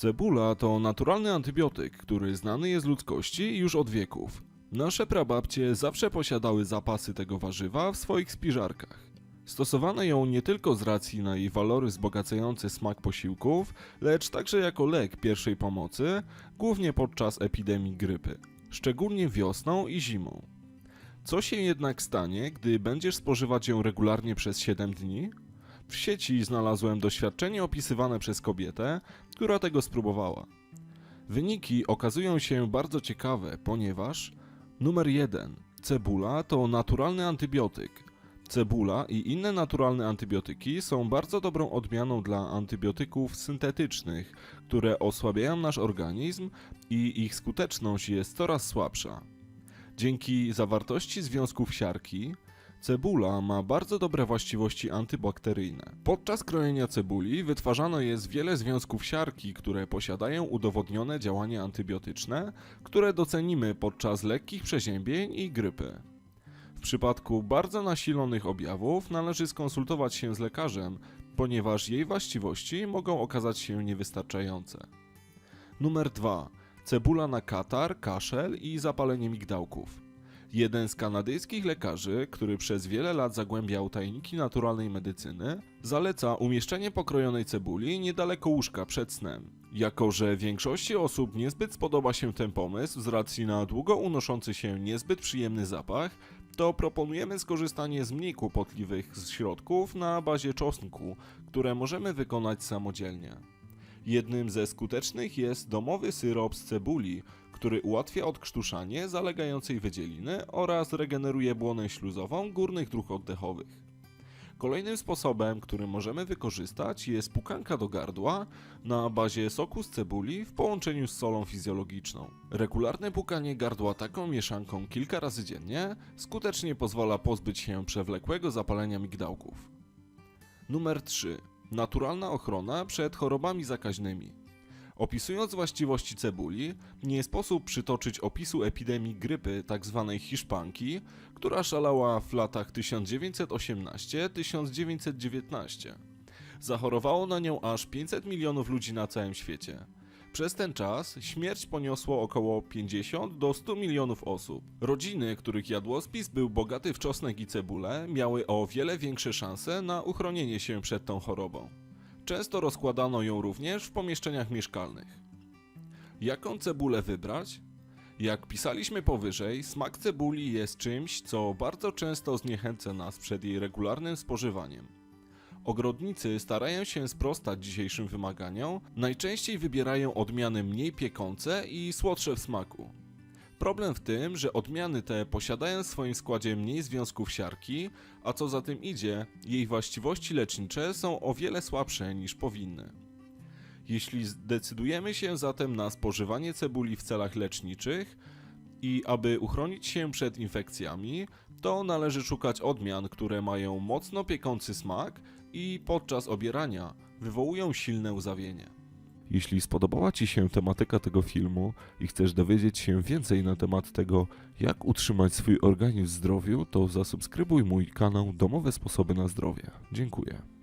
Cebula to naturalny antybiotyk, który znany jest ludzkości już od wieków. Nasze prababcie zawsze posiadały zapasy tego warzywa w swoich spiżarkach. Stosowano ją nie tylko z racji na jej walory wzbogacające smak posiłków, lecz także jako lek pierwszej pomocy, głównie podczas epidemii grypy, szczególnie wiosną i zimą. Co się jednak stanie, gdy będziesz spożywać ją regularnie przez 7 dni? W sieci znalazłem doświadczenie opisywane przez kobietę, która tego spróbowała. Wyniki okazują się bardzo ciekawe, ponieważ numer 1. Cebula to naturalny antybiotyk. Cebula i inne naturalne antybiotyki są bardzo dobrą odmianą dla antybiotyków syntetycznych, które osłabiają nasz organizm i ich skuteczność jest coraz słabsza. Dzięki zawartości związków siarki, cebula ma bardzo dobre właściwości antybakteryjne. Podczas krojenia cebuli wytwarzano jest wiele związków siarki, które posiadają udowodnione działanie antybiotyczne, które docenimy podczas lekkich przeziębień i grypy. W przypadku bardzo nasilonych objawów należy skonsultować się z lekarzem, ponieważ jej właściwości mogą okazać się niewystarczające. Numer 2. Cebula na katar, kaszel i zapalenie migdałków. Jeden z kanadyjskich lekarzy, który przez wiele lat zagłębiał tajniki naturalnej medycyny, zaleca umieszczenie pokrojonej cebuli niedaleko łóżka przed snem. Jako, że większości osób niezbyt spodoba się ten pomysł z racji na długo unoszący się niezbyt przyjemny zapach, to proponujemy skorzystanie z mniej kłopotliwych środków na bazie czosnku, które możemy wykonać samodzielnie. Jednym ze skutecznych jest domowy syrop z cebuli, który ułatwia odkrztuszanie zalegającej wydzieliny oraz regeneruje błonę śluzową górnych dróg oddechowych. Kolejnym sposobem, który możemy wykorzystać jest pukanka do gardła na bazie soku z cebuli w połączeniu z solą fizjologiczną. Regularne pukanie gardła taką mieszanką kilka razy dziennie skutecznie pozwala pozbyć się przewlekłego zapalenia migdałków. Numer 3. Naturalna ochrona przed chorobami zakaźnymi. Opisując właściwości cebuli, nie sposób przytoczyć opisu epidemii grypy tzw. hiszpanki, która szalała w latach 1918-1919. Zachorowało na nią aż 500 milionów ludzi na całym świecie. Przez ten czas śmierć poniosło około 50 do 100 milionów osób. Rodziny, których jadłospis był bogaty w czosnek i cebulę, miały o wiele większe szanse na uchronienie się przed tą chorobą. Często rozkładano ją również w pomieszczeniach mieszkalnych. Jaką cebulę wybrać? Jak pisaliśmy powyżej, smak cebuli jest czymś, co bardzo często zniechęca nas przed jej regularnym spożywaniem. Ogrodnicy starają się sprostać dzisiejszym wymaganiom, najczęściej wybierają odmiany mniej piekące i słodsze w smaku. Problem w tym, że odmiany te posiadają w swoim składzie mniej związków siarki, a co za tym idzie, jej właściwości lecznicze są o wiele słabsze niż powinny. Jeśli zdecydujemy się zatem na spożywanie cebuli w celach leczniczych i aby uchronić się przed infekcjami, to należy szukać odmian, które mają mocno piekący smak i podczas obierania wywołują silne uzawienie. Jeśli spodobała Ci się tematyka tego filmu i chcesz dowiedzieć się więcej na temat tego, jak utrzymać swój organizm w zdrowiu, to zasubskrybuj mój kanał Domowe Sposoby na Zdrowie. Dziękuję.